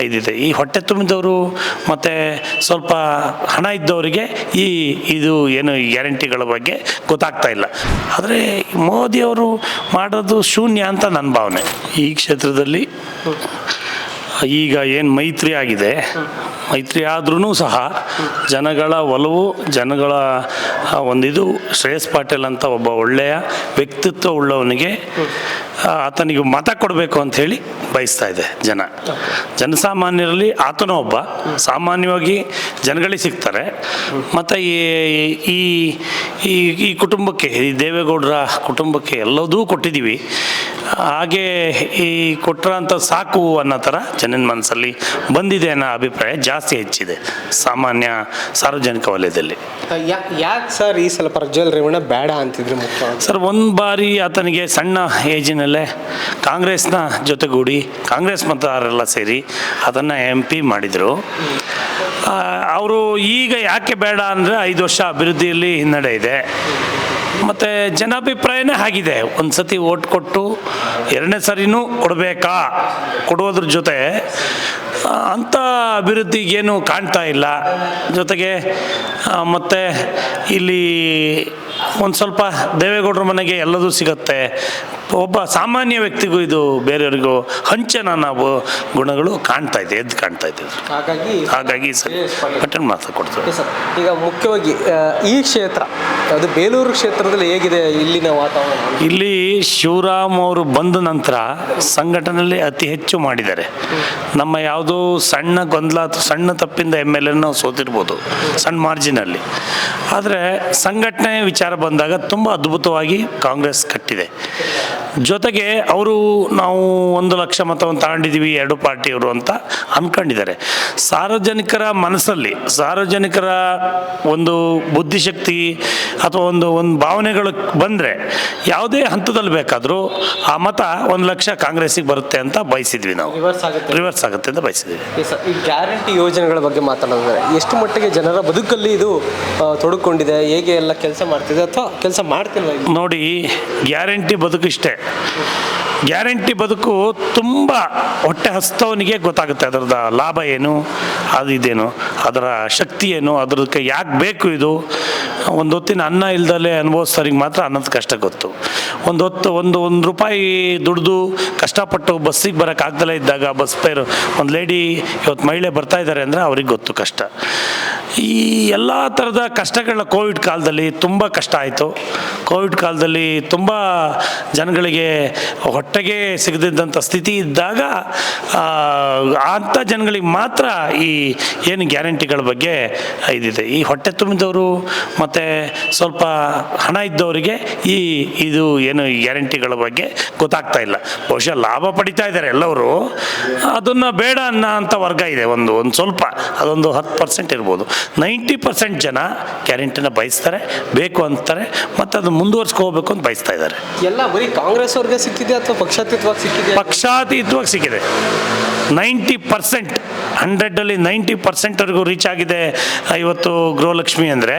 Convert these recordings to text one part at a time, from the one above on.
ಇದಿದೆ. ಈ ಹೊಟ್ಟೆ ತುಂಬಿದವರು ಮತ್ತು ಸ್ವಲ್ಪ ಹಣ ಇದ್ದವರಿಗೆ ಈ ಇದು ಏನು ಗ್ಯಾರಂಟಿಗಳ ಬಗ್ಗೆ ಗೊತ್ತಾಗ್ತಾ ಇಲ್ಲ. ಆದರೆ ಮೋದಿಯವರು ಮಾಡೋದು ಶೂನ್ಯ ಅಂತ ನನ್ನ ಭಾವನೆ. ಈ ಕ್ಷೇತ್ರದಲ್ಲಿ ಈಗ ಏನು ಮೈತ್ರಿ ಆಗಿದೆ ಮೈತ್ರಿ ಆದ್ರೂ ಸಹ ಜನಗಳ ಒಲವು, ಜನಗಳ ಒಂದಿದು ಶ್ರೇಯಸ್ ಪಾಟೀಲ್ ಅಂತ ಒಬ್ಬ ಒಳ್ಳೆಯ ವ್ಯಕ್ತಿತ್ವ ಉಳ್ಳವನಿಗೆ ಆತನಿಗೆ ಮತ ಕೊಡಬೇಕು ಅಂತ ಹೇಳಿ ಬಯಸ್ತಾ ಇದೆ ಜನ. ಜನಸಾಮಾನ್ಯರಲ್ಲಿ ಆತನೂ ಒಬ್ಬ. ಸಾಮಾನ್ಯವಾಗಿ ಜನಗಳಿಗೆ ಸಿಗ್ತಾರೆ. ಮತ್ತು ಈ ಈ ಕುಟುಂಬಕ್ಕೆ, ಈ ದೇವೇಗೌಡರ ಕುಟುಂಬಕ್ಕೆ ಎಲ್ಲದೂ ಕೊಟ್ಟಿದ್ದೀವಿ. ಹಾಗೆ ಈ ಕೊಟ್ಟರಂಥ ಸಾಕು ಅನ್ನೋ ಥರ ಜನನ ಮನಸ್ಸಲ್ಲಿ ಬಂದಿದೆ ಅನ್ನೋ ಅಭಿಪ್ರಾಯ ಜಾಸ್ತಿ ಹೆಚ್ಚಿದೆ ಸಾಮಾನ್ಯ ಸಾರ್ವಜನಿಕ ವಲಯದಲ್ಲಿ. ಯಾಕೆ ಸರ್ ಈ ಸಲ ಪ್ರಜ್ವಲ್ ರೇವಣ್ಣ ಬೇಡ ಅಂತಿದ್ರು ಸರ್ ಒಂದು ಬಾರಿ ಆತನಿಗೆ ಸಣ್ಣ ಏಜಿನಲ್ಲೇ ಕಾಂಗ್ರೆಸ್ನ ಜೊತೆಗೂಡಿ ಕಾಂಗ್ರೆಸ್ ಮತದಾರರೆಲ್ಲ ಸೇರಿ ಅದನ್ನು ಎಂ ಪಿ ಮಾಡಿದರು. ಅವರು ಈಗ ಯಾಕೆ ಬೇಡ ಅಂದರೆ ಐದು ವರ್ಷ ಅಭಿವೃದ್ಧಿಯಲ್ಲಿ ಹಿನ್ನಡೆ ಇದೆ. ಮತ್ತು ಜನಾಭಿಪ್ರಾಯನೇ ಆಗಿದೆ. ಒಂದು ಸತಿ ಓಟ್ ಕೊಟ್ಟು ಎರಡನೇ ಸರಿನೂ ಕೊಡಬೇಕಾ? ಕೊಡೋದ್ರ ಜೊತೆ ಅಂಥ ಅಭಿವೃದ್ಧಿಗೇನು ಕಾಣ್ತಾ ಇಲ್ಲ. ಜೊತೆಗೆ ಮತ್ತು ಇಲ್ಲಿ ಒಂದು ಸ್ವಲ್ಪ ದೇವೇಗೌಡರ ಮನೆಗೆ ಎಲ್ಲದೂ ಸಿಗುತ್ತೆ. ಒಬ್ಬ ಸಾಮಾನ್ಯ ವ್ಯಕ್ತಿಗೂ ಇದು ಬೇರೆಯವರಿಗೂ ಹಂಚನ ನಾವು ಗುಣಗಳು ಕಾಣ್ತಾ ಇದೆ ಎದ್ದು ಕಾಣ್ತಾ ಇದೆ. ಹಾಗಾಗಿ ಹಾಗಾಗಿ ಸರ್ ಪಟ್ಟಣ ಕೊಡ್ತೇವೆ. ಸರ್ ಈಗ ಮುಖ್ಯವಾಗಿ ಈ ಕ್ಷೇತ್ರ ಅದು ಬೇಲೂರು ಕ್ಷೇತ್ರದಲ್ಲಿ ಹೇಗಿದೆ ಇಲ್ಲಿನ ವಾತಾವರಣ? ಇಲ್ಲಿ ಶಿವರಾಮ್ ಅವರು ಬಂದ ನಂತರ ಸಂಘಟನೆಯಲ್ಲಿ ಅತಿ ಹೆಚ್ಚು ಮಾಡಿದ್ದಾರೆ. ನಮ್ಮ ಯಾವುದೋ ಸಣ್ಣ ಗೊಂದಲ ಅಥವಾ ಸಣ್ಣ ತಪ್ಪಿಂದ ಎಂ ಎಲ್ ಎ ನಾವು ಸೋತಿರ್ಬೋದು ಸಣ್ಣ ಮಾರ್ಜಿನಲ್ಲಿ ಆದರೆ ಸಂಘಟನೆ ವಿಚಾರ ಬಂದಾಗ ತುಂಬ ಅದ್ಭುತವಾಗಿ ಕಾಂಗ್ರೆಸ್ ಕಟ್ಟಿದೆ. ಜೊತೆಗೆ ಅವರು ನಾವು ಒಂದು ಲಕ್ಷ ಮತವನ್ನು ತಗೊಂಡಿದ್ದೀವಿ ಎರಡು ಪಾರ್ಟಿಯವರು ಅಂತ ಅಂದ್ಕೊಂಡಿದ್ದಾರೆ. ಸಾರ್ವಜನಿಕರ ಮನಸ್ಸಲ್ಲಿ ಸಾರ್ವಜನಿಕರ ಒಂದು ಬುದ್ಧಿಶಕ್ತಿ ಅಥವಾ ಒಂದು ಒಂದು ಭಾವನೆಗಳು ಬಂದರೆ ಯಾವುದೇ ಹಂತದಲ್ಲಿ ಬೇಕಾದರೂ ಆ ಮತ ಒಂದು ಲಕ್ಷ ಕಾಂಗ್ರೆಸ್ಗೆ ಬರುತ್ತೆ ಅಂತ ಬಯಸಿದ್ವಿ ನಾವು. ರಿವರ್ಸ್ ಆಗುತ್ತೆ. ರಿವರ್ಸ್ ಆಗುತ್ತೆ ಅಂತ ಬಯಸಿದ್ವಿ. ಈ ಗ್ಯಾರಂಟಿ ಯೋಜನೆಗಳ ಬಗ್ಗೆ ಮಾತಾಡೋದಾದ್ರೆ ಎಷ್ಟು ಮಟ್ಟಿಗೆ ಜನರ ಬದುಕಲ್ಲಿ ಇದು ತೊಡಕೊಂಡಿದೆ ಹೇಗೆ ಎಲ್ಲ ಕೆಲಸ ಮಾಡ್ತಿದೆ ಅಥವಾ ಕೆಲಸ ಮಾಡ್ತಿಲ್ಲ? ನೋಡಿ ಗ್ಯಾರಂಟಿ ಬದುಕು ಇಷ್ಟೇ ಗ್ಯಾರಂಟಿ ಬದುಕು ತುಂಬ ಹೊಟ್ಟೆ ಹಸ್ತವನಿಗೆ ಗೊತ್ತಾಗುತ್ತೆ. ಅದರದ ಲಾಭ ಏನು, ಅದು ಇದೇನು, ಅದರ ಶಕ್ತಿ ಏನು ಅದಕ್ಕೆ ಯಾಕೆ ಬೇಕು ಇದು? ಒಂದು ಹೊತ್ತಿನ ಅನ್ನ ಇಲ್ದಲೆ ಅನುಭವಿಸೋರಿಗೆ ಮಾತ್ರ ಅನ್ನದ ಕಷ್ಟ ಗೊತ್ತು. ಒಂದು ಹೊತ್ತು ಒಂದು ಒಂದು ರೂಪಾಯಿ ದುಡ್ದು ಕಷ್ಟಪಟ್ಟು ಬಸ್ಸಿಗೆ ಬರೋಕ್ಕಾಗ್ದಲೇ ಇದ್ದಾಗ, ಬಸ್ ಪೇರು, ಒಂದು ಲೇಡಿ ಇವತ್ತು ಮಹಿಳೆ ಬರ್ತಾ ಇದ್ದಾರೆ ಅಂದರೆ ಅವ್ರಿಗೆ ಗೊತ್ತು ಕಷ್ಟ. ಈ ಎಲ್ಲ ಥರದ ಕಷ್ಟಗಳ ಕೋವಿಡ್ ಕಾಲದಲ್ಲಿ ತುಂಬ ಕಷ್ಟ ಆಯಿತು. ಕೋವಿಡ್ ಕಾಲದಲ್ಲಿ ತುಂಬ ಜನಗಳಿಗೆ ಹೊಟ್ಟೆಗೆ ಸಿಗದಿದ್ದಂಥ ಸ್ಥಿತಿ ಇದ್ದಾಗ ಅಂಥ ಜನಗಳಿಗೆ ಮಾತ್ರ ಈ ಏನು ಗ್ಯಾರಂಟಿಗಳ ಬಗ್ಗೆ ಇದಿದೆ. ಈ ಹೊಟ್ಟೆ ತುಂಬಿದವರು ಮತ್ತು ಸ್ವಲ್ಪ ಹಣ ಇದ್ದವರಿಗೆ ಈ, ಇದು ಏನು ಗ್ಯಾರಂಟಿಗಳ ಬಗ್ಗೆ ಗೊತ್ತಾಗ್ತಾ ಇಲ್ಲ. ಬಹುಶಃ ಲಾಭ ಪಡಿತಾ ಇದ್ದಾರೆ ಎಲ್ಲವರು ಅದನ್ನು ಬೇಡ ಅನ್ನೋ ಅಂಥ ವರ್ಗ ಇದೆ ಒಂದು ಒಂದು ಸ್ವಲ್ಪ. ಅದೊಂದು ಹತ್ತು ಪರ್ಸೆಂಟ್ ಇರ್ಬೋದು. ನೈಂಟಿ ಪರ್ಸೆಂಟ್ ಜನ ಗ್ಯಾರಂಟಿನ ಬಯಸ್ತಾರೆ ಬೇಕು ಅಂತಾರೆ ಮತ್ತು ಅದು ಮುಂದುವರ್ಸ್ಕೋಬೇಕು ಅಂತ ಬಯಸ್ತಾ ಇದ್ದಾರೆ. ಎಲ್ಲ ಬರೀ ಕಾಂಗ್ರೆಸ್ ಅವ್ರಿಗೆ ಸಿಕ್ಕಿದೆ ಅಥವಾ ಪಕ್ಷಾತೀತವಾಗಿ ಸಿಕ್ಕಿದೆ? ಪಕ್ಷಾತೀತವಾಗಿ ಸಿಕ್ಕಿದೆ. ನೈಂಟಿ ಪರ್ಸೆಂಟ್ ಹಂಡ್ರೆಡಲ್ಲಿ ನೈಂಟಿ ಪರ್ಸೆಂಟ್ವರೆಗೂ ರೀಚ್ ಆಗಿದೆ ಇವತ್ತು ಗೃಹಲಕ್ಷ್ಮಿ ಅಂದರೆ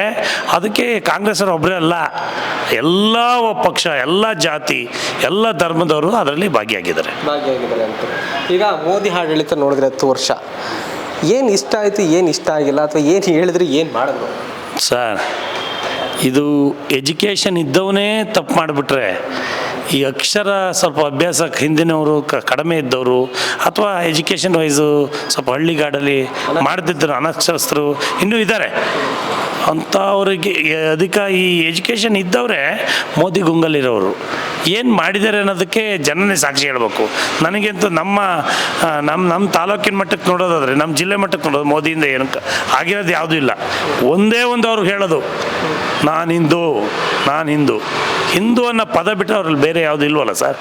ಅದಕ್ಕೆ ಕಾಂಗ್ರೆಸ್ ಅವರು ಒಬ್ಬರೇ ಅಲ್ಲ. ಎಲ್ಲ ಪಕ್ಷ ಎಲ್ಲ ಜಾತಿ ಎಲ್ಲ ಧರ್ಮದವರು ಅದರಲ್ಲಿ ಭಾಗಿಯಾಗಿದ್ದಾರೆ. ಭಾಗಿಯಾಗಿದ್ದಾರೆ ಅಂತ. ಈಗ ಮೋದಿ ಆಡಳಿತ ನೋಡಿದ್ರೆ ಹತ್ತು ವರ್ಷ. ಏನು ಇಷ್ಟ ಆಯಿತು ಏನು ಇಷ್ಟ ಆಗಿಲ್ಲ ಅಥವಾ ಏನು ಹೇಳಿದ್ರೆ ಏನು ಮಾಡಿದ್ರು? ಸರ್ ಇದು ಎಜುಕೇಷನ್ ಇದ್ದವನೇ ತಪ್ಪು ಮಾಡಿಬಿಟ್ರೆ, ಈ ಅಕ್ಷರ ಸ್ವಲ್ಪ ಅಭ್ಯಾಸಕ್ಕೆ ಹಿಂದಿನವರು ಕಡಿಮೆ ಇದ್ದವರು, ಅಥವಾ ಎಜುಕೇಷನ್ ವೈಸು ಸ್ವಲ್ಪ ಹಳ್ಳಿಗಾಡಲ್ಲಿ ಮಾಡ್ತಿದ್ದರು ಅನಕ್ಷರಸ್ಥರು, ಇನ್ನೂ ಇದ್ದಾರೆ. ಅಂಥವ್ರಿಗೆ ಅದಕ್ಕೆ ಈ ಎಜುಕೇಷನ್ ಇದ್ದವರೇ ಮೋದಿ ಗುಂಗಲ್ಲಿರೋರು. ಏನು ಮಾಡಿದ್ದಾರೆ ಅನ್ನೋದಕ್ಕೆ ಜನನೇ ಸಾಕ್ಷಿ ಹೇಳಬೇಕು. ನನಗಂತೂ ನಮ್ಮ ನಮ್ಮ ನಮ್ಮ ತಾಲೂಕಿನ ಮಟ್ಟಕ್ಕೆ ನೋಡೋದಾದರೆ ನಮ್ಮ ಜಿಲ್ಲೆ ಮಟ್ಟಕ್ಕೆ ನೋಡೋದು ಮೋದಿಯಿಂದ ಏನು ಕ- ಆಗಿರೋದು ಯಾವುದೂ ಇಲ್ಲ. ಒಂದೇ ಒಂದು ಅವ್ರಿಗೆ ಹೇಳೋದು. ನಾನು ಹಿಂದೂ ನಾನು ಹಿಂದೂ ಹಿಂದೂ ಅನ್ನೋ ಪದ ಬಿಟ್ಟರೆ ಅವ್ರಲ್ಲಿ ಬೇರೆ ಯಾವುದು ಇಲ್ವಲ್ಲ ಸರ್?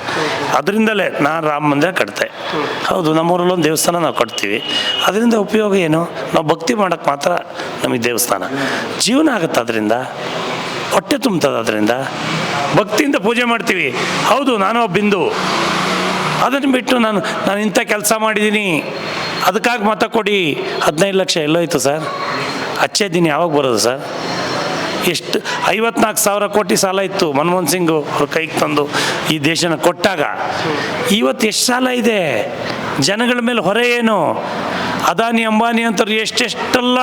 ಅದರಿಂದಲೇ ನಾನು ರಾಮ ಮಂದಿರ ಕಟ್ತೆ ಹೌದು ನಮ್ಮೂರಲ್ಲಿ ಒಂದು ದೇವಸ್ಥಾನ ನಾವು ಕಟ್ತೀವಿ. ಅದರಿಂದ ಉಪಯೋಗ ಏನು? ನಾವು ಭಕ್ತಿ ಮಾಡೋಕ್ಕೆ ಮಾತ್ರ ನಮಗೆ ದೇವಸ್ಥಾನ. ಜೀವನ ಆಗುತ್ತೆ ಅದರಿಂದ. ಹೊಟ್ಟೆ ತುಂಬ್ತದೆ ಅದರಿಂದ. ಭಕ್ತಿಯಿಂದ ಪೂಜೆ ಮಾಡ್ತೀವಿ. ಹೌದು, ನಾನು ಬಿಂದು. ಅದನ್ನು ಬಿಟ್ಟು ನಾನು ನಾನು ಇಂಥ ಕೆಲಸ ಮಾಡಿದ್ದೀನಿ ಅದಕ್ಕಾಗಿ ಮತ ಕೊಡಿ. ಹದಿನೈದು ಲಕ್ಷ ಎಲ್ಲೋಯ್ತು ಸರ್. ಅಚ್ಚೇ ದಿನ ಯಾವಾಗ ಬರೋದು ಸರ್? ಎಷ್ಟು ಐವತ್ನಾಲ್ಕು ಸಾವಿರ ಕೋಟಿ ಸಾಲ ಇತ್ತು. ಮನಮೋಹನ್ ಸಿಂಗ್ ಅವ್ರ ಕೈಗೆ ತಂದು ಈ ದೇಶನ ಕೊಟ್ಟಾಗ ಇವತ್ತು ಎಷ್ಟು ಸಾಲ ಇದೆ? ಜನಗಳ ಮೇಲೆ ಹೊರೆ ಏನು? ಅದಾನಿ, ಅಂಬಾನಿ ಅಂತವ್ರು ಎಷ್ಟೆಷ್ಟೆಲ್ಲ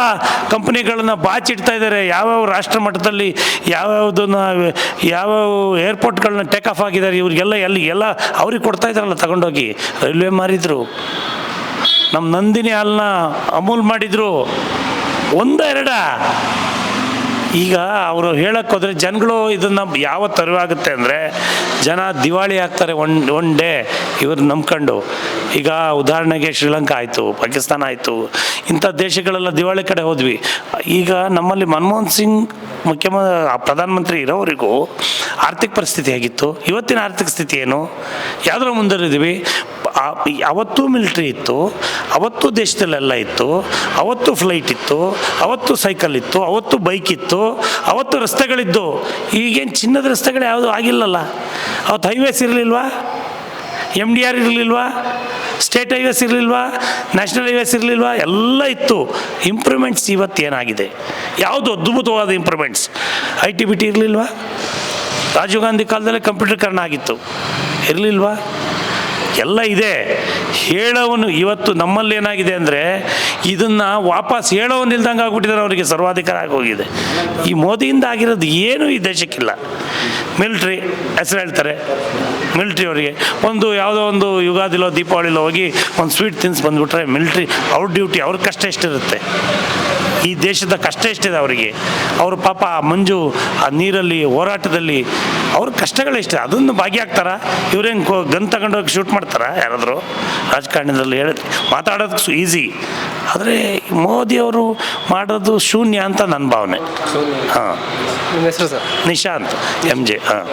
ಕಂಪ್ನಿಗಳನ್ನ ಬಾಚಿಡ್ತಾ ಇದ್ದಾರೆ ಯಾವ್ಯಾವ ರಾಷ್ಟ್ರ ಮಟ್ಟದಲ್ಲಿ ಯಾವ್ಯಾವ್ದನ್ನ, ಯಾವ್ಯಾವ ಏರ್ಪೋರ್ಟ್ಗಳನ್ನ ಟೇಕ್ ಆಫ್ ಆಗಿದ್ದಾರೆ. ಇವ್ರಿಗೆಲ್ಲ ಎಲ್ಲಿ ಎಲ್ಲ ಅವ್ರಿಗೆ ಕೊಡ್ತಾ ಇದ್ದಾರಲ್ಲ ತಗೊಂಡೋಗಿ. ರೈಲ್ವೆ ಮಾರಿದ್ರು. ನಮ್ಮ ನಂದಿನಿ ಹಾಲನ್ನ ಅಮೂಲ್ ಮಾಡಿದ್ರು. ಒಂದ ಎರಡ ಈಗ ಅವರು ಹೇಳೋಕ್ಕೋದ್ರೆ ಜನಗಳು ಇದನ್ನು ಯಾವ ತರವಾಗುತ್ತೆ ಅಂದರೆ ಜನ ದಿವಾಳಿ ಆಗ್ತಾರೆ ಒನ್ ಒನ್ ಡೇ ಇವ್ರು ನಂಬ್ಕೊಂಡು. ಈಗ ಉದಾಹರಣೆಗೆ ಶ್ರೀಲಂಕಾ ಆಯಿತು, ಪಾಕಿಸ್ತಾನ ಆಯಿತು, ಇಂಥ ದೇಶಗಳೆಲ್ಲ ದಿವಾಳಿ ಕಡೆ ಹೋದ್ವಿ. ಈಗ ನಮ್ಮಲ್ಲಿ ಮನಮೋಹನ್ ಸಿಂಗ್ ಮುಖ್ಯಮ, ಪ್ರಧಾನಮಂತ್ರಿ ಇರೋವರೆಗೂ ಆರ್ಥಿಕ ಪರಿಸ್ಥಿತಿ ಹೇಗಿತ್ತು? ಇವತ್ತಿನ ಆರ್ಥಿಕ ಸ್ಥಿತಿ ಏನು? ಯಾವುದರ ಮುಂದುವರಿದೀವಿ ಅವತ್ತು ಅವತ್ತೂ ಮಿಲಿಟ್ರಿ ಇತ್ತು, ಅವತ್ತು ದೇಶದಲ್ಲೆಲ್ಲ ಇತ್ತು, ಅವತ್ತು ಫ್ಲೈಟ್ ಇತ್ತು, ಅವತ್ತು ಸೈಕಲ್ ಇತ್ತು, ಅವತ್ತು ಬೈಕ್ ಇತ್ತು, ಅವತ್ತು ರಸ್ತೆಗಳಿದ್ದು. ಈಗೇನು ಚಿನ್ನದ ರಸ್ತೆಗಳು ಯಾವುದು ಆಗಿಲ್ಲಲ್ಲ? ಅವತ್ತು ಹೈವೇಸ್ ಇರಲಿಲ್ವಾ? ಎಂ ಡಿ ಆರ್ ಇರಲಿಲ್ವಾ? ಸ್ಟೇಟ್ ಹೈವೇಸ್ ಇರಲಿಲ್ವಾ? ನ್ಯಾಷನಲ್ ಹೈವೇಸ್ ಇರಲಿಲ್ವಾ? ಎಲ್ಲ ಇತ್ತು. ಇಂಪ್ರೂವ್ಮೆಂಟ್ಸ್ ಇವತ್ತು ಏನಾಗಿದೆ? ಯಾವುದು ಅದ್ಭುತವಾದ improvements? I T B T ಇರಲಿಲ್ವಾ? Rajiv Gandhi ಕಾಲದಲ್ಲಿ ಕಂಪ್ಯೂಟರ್ಕರಣ ಆಗಿತ್ತು. ಇರಲಿಲ್ವಾ? ಎಲ್ಲ ಇದೆ. ಹೇಳೋವನು ಇವತ್ತು ನಮ್ಮಲ್ಲಿ ಏನಾಗಿದೆ ಅಂದರೆ ಇದನ್ನು ವಾಪಸ್ ಹೇಳೋವನು ಇಲ್ದಂಗೆ ಆಗ್ಬಿಟ್ಟಿದ್ದಾರೆ ಅವರಿಗೆ ಸರ್ವಾಧಿಕಾರ ಆಗೋಗಿದೆ. ಈ ಮೋದಿಯಿಂದ ಆಗಿರೋದು ಏನೂ ಈ ದೇಶಕ್ಕಿಲ್ಲ. ಮಿಲ್ಟ್ರಿ ಹೆಸರು ಹೇಳ್ತಾರೆ. ಮಿಲ್ಟ್ರಿ ಅವರಿಗೆ. ಒಂದು ಯಾವುದೋ ಒಂದು ಯುಗಾದಿಲೋ ದೀಪಾವಳಿಲೋ ಹೋಗಿ ಒಂದು ಸ್ವೀಟ್ ತಿನ್ಸಿ ಬಂದುಬಿಟ್ರೆ ಮಿಲ್ಟ್ರಿ ಅವ್ರ ಡ್ಯೂಟಿ ಅವ್ರ ಕಷ್ಟ ಎಷ್ಟಿರುತ್ತೆ. ಈ ದೇಶದ ಕಷ್ಟ ಎಷ್ಟಿದೆ ಅವರಿಗೆ? ಅವರು ಪಾಪ ಆ ಮಂಜು ಆ ನೀರಲ್ಲಿ ಹೋರಾಟದಲ್ಲಿ ಅವ್ರ ಕಷ್ಟಗಳೆಷ್ಟಿದೆ ಅದನ್ನು ಭಾಗಿಯಾಗ್ತಾರ? ಇವ್ರೇನು ಗನ್ ತಗೊಂಡೋಗಿ ಶೂಟ್ ಮಾಡ್ತಾರ? ಯಾರಾದರೂ ರಾಜಕಾರಣದಲ್ಲಿ ಹೇಳ ಮಾತಾಡೋದಕ್ಕೆ ಈಸಿ ಆದರೆ ಮೋದಿಯವರು ಮಾಡೋದು ಶೂನ್ಯ ಅಂತ ನನ್ನ ಭಾವನೆ. ಹಾಂ. ನಿಮ್ಮ ಹೆಸರು ಸರ್? ನಿಶಾಂತ್ ಎಂ ಜೆ ಹಾಂ.